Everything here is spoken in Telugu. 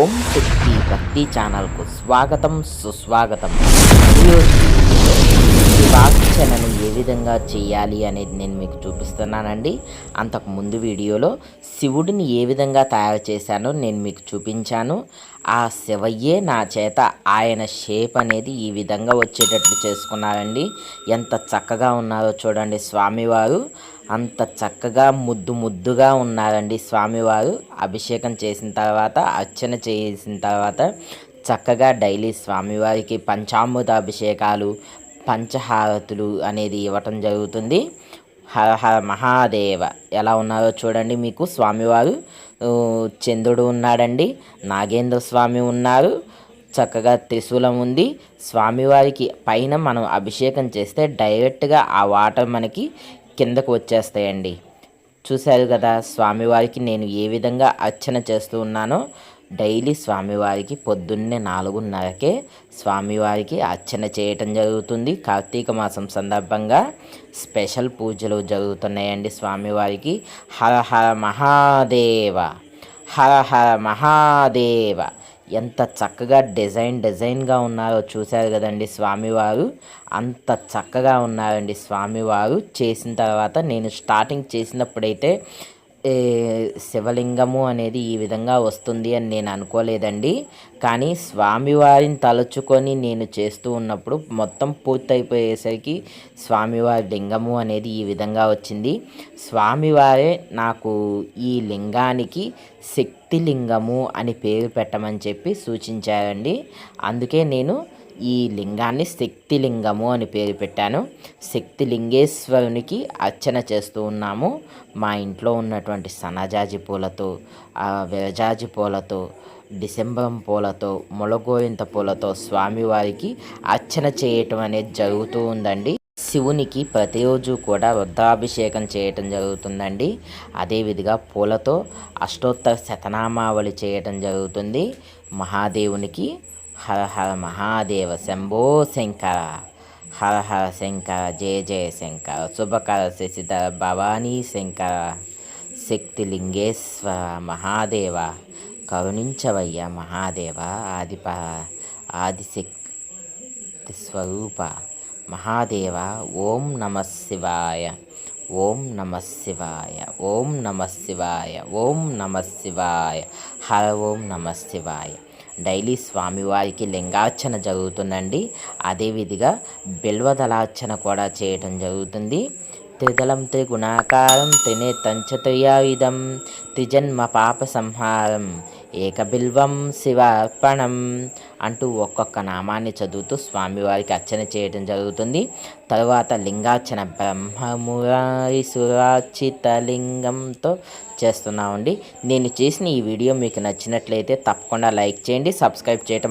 ఓం శక్తి భక్తి ఛానల్కు స్వాగతం సుస్వాగతం. ఈరోజు ఏ విధంగా చేయాలి అనేది నేను మీకు చూపిస్తున్నానండి. అంతకు ముందు వీడియోలో శివుడిని ఏ విధంగా తయారు చేశానో నేను మీకు చూపించాను. ఆ శివయ్యే నా చేత ఆయన షేప్ అనేది ఈ విధంగా వచ్చేటట్లు చేసుకున్నారండి. ఎంత చక్కగా ఉన్నారో చూడండి స్వామివారు. అంత చక్కగా ముద్దు ముద్దుగా ఉన్నారండి స్వామివారు. అభిషేకం చేసిన తర్వాత అర్చన చేసిన తర్వాత చక్కగా డైలీ స్వామివారికి పంచామృత అభిషేకాలు పంచహారతులు అనేది ఇవ్వటం జరుగుతుంది. హర హర మహాదేవ. ఎలా ఉన్నారో చూడండి మీకు. స్వామివారు చంద్రుడు ఉన్నాడండి. నాగేంద్ర స్వామి ఉన్నారు. చక్కగా త్రిశూలం ఉంది. స్వామివారికి పైన మనం అభిషేకం చేస్తే డైరెక్ట్గా ఆ వాటర్ మనకి కిందకు వచ్చేస్తాయండి. చూశారు కదా స్వామివారికి నేను ఏ విధంగా అర్చన చేస్తూ ఉన్నానో డైలీ స్వామివారికి పొద్దున్నే నాలుగున్నరకే స్వామివారికి అర్చన చేయటం జరుగుతుంది. కార్తీక మాసం సందర్భంగా స్పెషల్ పూజలు జరుగుతున్నాయండి స్వామివారికి. హర హర మహాదేవ హర హర మహాదేవ. ఎంత చక్కగా డిజైన్ డిజైన్గా ఉన్నారో చూశారు కదండి స్వామివారు. అంత చక్కగా ఉన్నారండి స్వామివారు. చేసిన తర్వాత నేను స్టార్టింగ్ చేసినప్పుడైతే శివలింగము అనేది ఈ విధంగా వస్తుంది అని నేను అనుకోలేదండి. కానీ స్వామివారిని తలుచుకొని నేను చేస్తూ ఉన్నప్పుడు మొత్తం పూర్తయిపోయేసరికి స్వామివారి లింగము అనేది ఈ విధంగా వచ్చింది. స్వామివారే నాకు ఈ లింగానికి శక్తి లింగము అని పేరు పెట్టమని చెప్పి సూచించారండి. అందుకే నేను ఈ లింగాన్ని శక్తిలింగము అని పేరు పెట్టాను. శక్తి లింగేశ్వరునికి అర్చన చేస్తూ ఉన్నాము. మా ఇంట్లో ఉన్నటువంటి సనజాజి పూలతో విరజాజి పూలతో డిసెంబరం పూలతో మొలగోరింత పూలతో స్వామివారికి అర్చన చేయటం అనేది జరుగుతూ ఉందండి. శివునికి ప్రతిరోజు కూడా వృద్ధాభిషేకం చేయటం జరుగుతుందండి. అదేవిధంగా పూలతో అష్టోత్తర శతనామావళి చేయటం జరుగుతుంది. మహాదేవునికి హర హర మహాదేవ శంభో శంకర. హర హర శంకర జయ జయ శంకర. శుభకర శశిధర భవానీ శంకర. శక్తిలింగేశ్వర మహాదేవ. కరుణించవయ్య మహాదేవ ఆదిప ఆదిశక్తి స్వరూప మహాదేవ. ఓం నమ శివాయ ఓం నమ శివాయ ఓం నమ శివాయ ఓం నమ శివాయ. హర ఓం నమ శివాయ. డైలీ స్వామివారికి లింగార్చన జరుగుతుందండి. అదేవిధిగా బిల్వదలార్చన కూడా చేయటం జరుగుతుంది. త్రిదళం త్రిగుణాకారం త్రినేతంచ త్రిజన్మ పాప సంహారం ఏకబిల్వం శివార్పణం అంటూ ఒక్కొక్క నామాన్ని చదువుతూ స్వామివారికి అర్చన చేయడం జరుగుతుంది. తరువాత లింగార్చన బ్రహ్మమురారి సురార్చిత లింగంతో చేస్తున్నామండి. నేను చేసిన ఈ వీడియో మీకు నచ్చినట్లయితే తప్పకుండా లైక్ చేయండి సబ్స్క్రైబ్ చేయటం